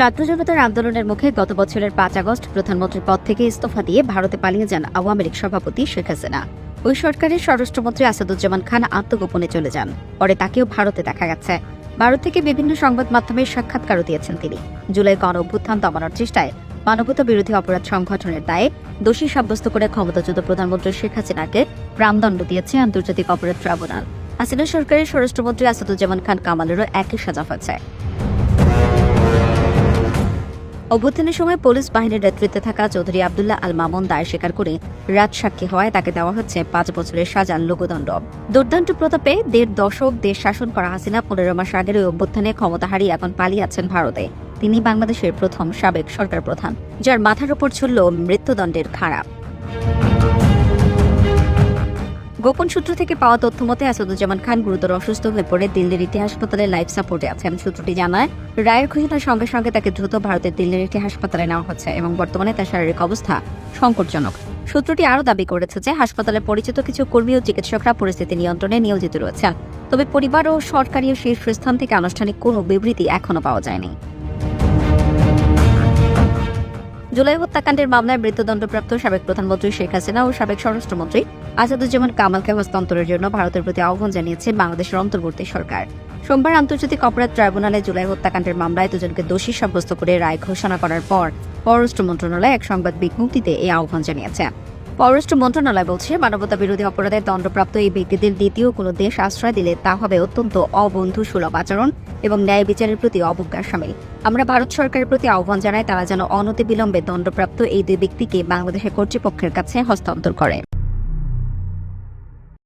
ছাত্র জনতার আন্দোলনের মুখে গত বছরের পাঁচ আগস্ট প্রধানমন্ত্রীর পদ থেকে ইস্তফা দিয়ে ভারতে পালিয়ে যান আওয়ামী লীগ সভাপতি শেখ হাসিনা। ওই সরকারের স্বরাষ্ট্রমন্ত্রী আসাদুজ্জামান খান আত্মগোপনে চলে যান। পরে তাকেও ভারতে দেখা গেছে। ভারত থেকে বিভিন্ন সংবাদ মাধ্যমের সাক্ষাৎকারও দিয়েছেন তিনি। জুলাই গণ অভ্যুত্থান দমানোর চেষ্টায় মানবতা বিরোধী অপরাধ সংগঠনের দায়ে দোষী সাব্যস্ত করে ক্ষমতাচ্যুত প্রধানমন্ত্রী শেখ হাসিনাকে প্রাণদণ্ড দিয়েছে আন্তর্জাতিক অপরাধ ট্রাইব্যুনাল। হাসিনা সরকারের স্বরাষ্ট্রমন্ত্রী আসাদুজ্জামান খান কামালেরও একই সাজা হয়েছে। অভ্যুত্থানের সময় পুলিশ বাহিনীর নেতৃত্বে থাকা চৌধুরী আবদুল্লাহ আল মামুন দায় স্বীকার করে রাত সাক্ষী হওয়ায় তাকে দেওয়া হচ্ছে পাঁচ বছরের সাজার লোকদণ্ড দুর্দান্ত প্রতাপে দেড় দশক দেশ শাসন করা হাসিনা পনেরো মাস আগের ওই অভ্যুত্থানে ক্ষমতা হারিয়ে এখন পালিয়ে আছেন ভারতে। তিনি বাংলাদেশের প্রথম সাবেক সরকার প্রধান, যার মাথার ওপর ছুড়ল মৃত্যুদণ্ডের খারাপ গোপন সূত্র থেকে পাওয়া তথ্য মতে আসাদুজ্জামান খান গুরুতর অসুস্থ হয়ে পড়ে দিল্লির একটি হাসপাতালে লাইফ সাপোর্টে আছেন সূত্রটি জানায়। রায়ের ঘোষণার সঙ্গে সঙ্গে তাকে দ্রুত ভারতের দিল্লির একটি হাসপাতালে নেওয়া হচ্ছে এবং বর্তমানে তার শারীরিক অবস্থা সংকটজনক। সূত্রটি আরও দাবি করেছে যে হাসপাতালে পরিচিত কিছু কর্মী ও চিকিৎসকরা পরিস্থিতি নিয়ন্ত্রণে নিয়োজিত রয়েছেন তবে পরিবার ও সরকারি শীর্ষস্থান থেকে আনুষ্ঠানিক কোনো বিবৃতি এখনও পাওয়া যায়নি। জুলাই হত্যাকাণ্ডের মামলায় মৃত্যুদণ্ডপ্রাপ্ত সাবেক প্রধানমন্ত্রী শেখ হাসিনা ও সাবেক স্বরাষ্ট্রমন্ত্রী আসাদুজ্জামান কামালকে হস্তান্তরের জন্য ভারতের প্রতি আহ্বান জানিয়েছে বাংলাদেশের অন্তর্বর্তী সরকার। সোমবার আন্তর্জাতিক অপরাধ ট্রাইব্যুনালে জুলাই হত্যাকাণ্ডের মামলায় দুজনকে দোষী সাব্যস্ত করে রায় ঘোষণা করার পর পররাষ্ট্র মন্ত্রণালয় এক সংবাদ বিজ্ঞপ্তিতে এই আহ্বান জানিয়েছে। পররাষ্ট্র মন্ত্রণালয় বলছে মানবতা বিরোধী অপরাধের দণ্ডপ্রাপ্ত এই ব্যক্তিদের দ্বিতীয় কোনো দেশ আশ্রয় দিলে তা হবে অত্যন্ত অবন্ধু, সুলভ আচরণ এবং ন্যায় বিচারের প্রতি অবজ্ঞার সামিল। আমরা ভারত সরকারের প্রতি আহ্বান জানাই, তারা যেন অনতিবিলম্বে দণ্ডপ্রাপ্ত এই দুই ব্যক্তিকে বাংলাদেশের কর্তৃপক্ষের কাছে হস্তান্তর করে।